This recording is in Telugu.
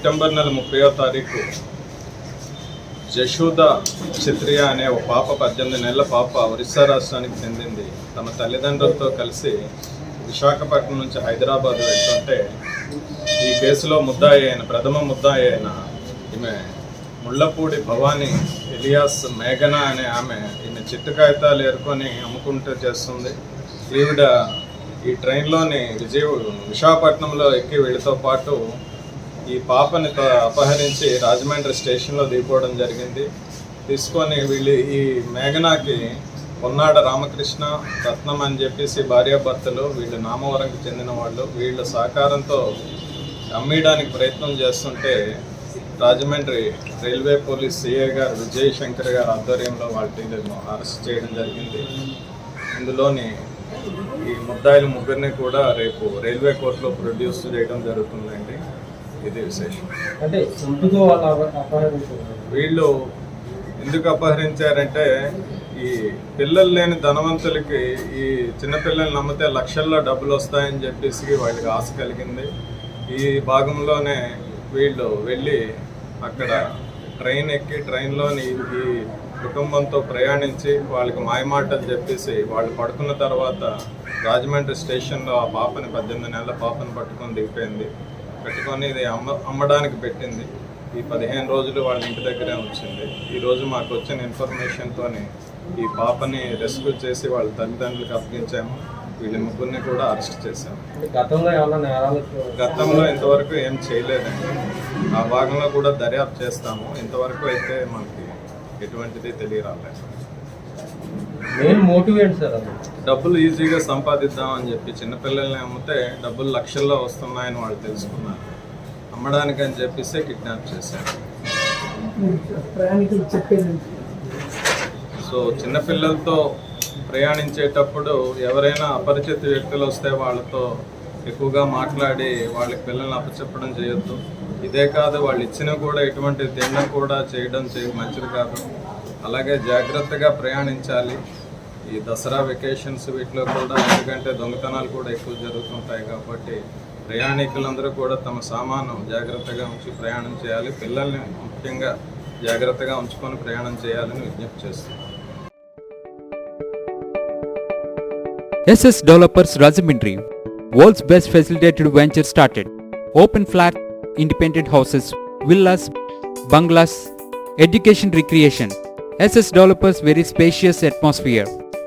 సెప్టెంబర్ నెల ముప్పయో తారీఖు జశోద క్షత్రియ అనే ఒక పాప పద్దెనిమిది నెలల పాప ఒరిస్సా రాష్ట్రానికి చెందింది. తమ తల్లిదండ్రులతో కలిసి విశాఖపట్నం నుంచి హైదరాబాద్ వెళ్తుంటే ఈ కేసులో ముద్దాయి అయిన ప్రథమ ముద్దాయి అయిన ఈమె ముళ్ళపూడి భవానీ ఎలియాస్ మేఘన అనే ఆమె ఈమె చిట్టు కాగితాలు ఏరుకొని అమ్ముకుంటూ చేస్తుంది. ఈవిడ ఈ ట్రైన్లోని విజయ విశాఖపట్నంలో ఎక్కి వీళ్ళతో పాటు ఈ పాపని త- అపహరించి రాజమండ్రి స్టేషన్లో దిగిపోవడం జరిగింది. తీసుకొని వీళ్ళు ఈ మేఘనాకి ఉన్నాడ రామకృష్ణ రత్నం అని చెప్పేసి భార్యాభర్తలు వీళ్ళు నామవరంకి చెందిన వాళ్ళు. వీళ్ళ సహకారంతో అమ్మేయడానికి ప్రయత్నం చేస్తుంటే రాజమండ్రి రైల్వే పోలీస్ సిఐ గారు విజయ్ శంకర్ గారి ఆధ్వర్యంలో వాళ్ళని అరెస్ట్ చేయడం జరిగింది. ఇందులోని ఈ ముద్దాయిల ముగ్గురిని కూడా రేపు రైల్వే కోర్టులో ప్రొడ్యూస్ చేయడం జరుగుతుందండి. ఇది విశేషం. అంటే అపహరించారు వీళ్ళు ఎందుకు అపహరించారంటే ఈ పిల్లలు లేని ధనవంతులకి ఈ చిన్నపిల్లల్ని నమ్మితే లక్షల్లో డబ్బులు వస్తాయని చెప్పేసి వాళ్ళకి ఆశ కలిగింది. ఈ భాగంలోనే వీళ్ళు వెళ్ళి అక్కడ ట్రైన్ ఎక్కి ట్రైన్లోని ఈ కుటుంబంతో ప్రయాణించి వాళ్ళకి మాయమాటలు చెప్పేసి వాళ్ళు పడుకున్న తర్వాత రాజమండ్రి స్టేషన్లో ఆ పాపని పద్దెనిమిది నెలల పాపని పట్టుకొని దిగిపోయింది. పెట్టుకొని ఇది అమ్మ అమ్మడానికి పెట్టింది. ఈ పదిహేను రోజులు వాళ్ళ ఇంటి దగ్గరే ఉంచింది. ఈ రోజు మాకు వచ్చిన ఇన్ఫర్మేషన్తోని ఈ పాపని రెస్క్యూ చేసి వాళ్ళ తల్లిదండ్రులకు అప్పగించాము. వీళ్ళ ముగ్గురిని కూడా అరెస్ట్ చేశాము. గతంలో గతంలో ఇంతవరకు ఏం చేయలేదండి. ఆ భాగంలో కూడా దర్యాప్తు చేస్తాము. ఇంతవరకు అయితే మనకి ఎటువంటిది తెలియరాలేదు. మెయిన్ మోటివ్ ఏంటి సార్ డబ్బులు ఈజీగా సంపాదిద్దాం అని చెప్పి చిన్నపిల్లల్ని అమ్మితే డబ్బులు లక్షల్లో వస్తున్నాయని వాళ్ళు తెలుసుకున్నారు. అమ్మడానికి అని చెప్పేసి కిడ్నాప్ చేశారు. సో చిన్నపిల్లలతో ప్రయాణించేటప్పుడు ఎవరైనా అపరిచిత వ్యక్తులు వస్తే వాళ్ళతో ఎక్కువగా మాట్లాడి వాళ్ళకి పిల్లల్ని అప్పచెప్పడం చేయొద్దు. ఇదే కాదు వాళ్ళు ఇచ్చినా కూడా ఎటువంటి తినడం కూడా చేయడం చేయ మంచిది కాదు. అలాగే జాగ్రత్తగా ప్రయాణించాలి. ఈ దసరా వెకేషన్స్ వీటిలో కూడా ఎందుకంటే దొంగతనాలు కూడా ఎక్కువ జరుగుతుంటాయి కాబట్టి ప్రయాణికులందరూ కూడా తమ సామాను జాగ్రత్తగా ఉంచి ప్రయాణం చేయాలి పిల్లల్ని ముఖ్యంగా జాగ్రత్తగా ఉంచుకొని ప్రయాణం చేయాలని విజ్ఞప్తి చేస్తున్నాను SS Developers Rajamindri, world's best facilitated venture started. Open flat, independent houses, villas, bungalows, education recreation. SS Developers very spacious atmosphere.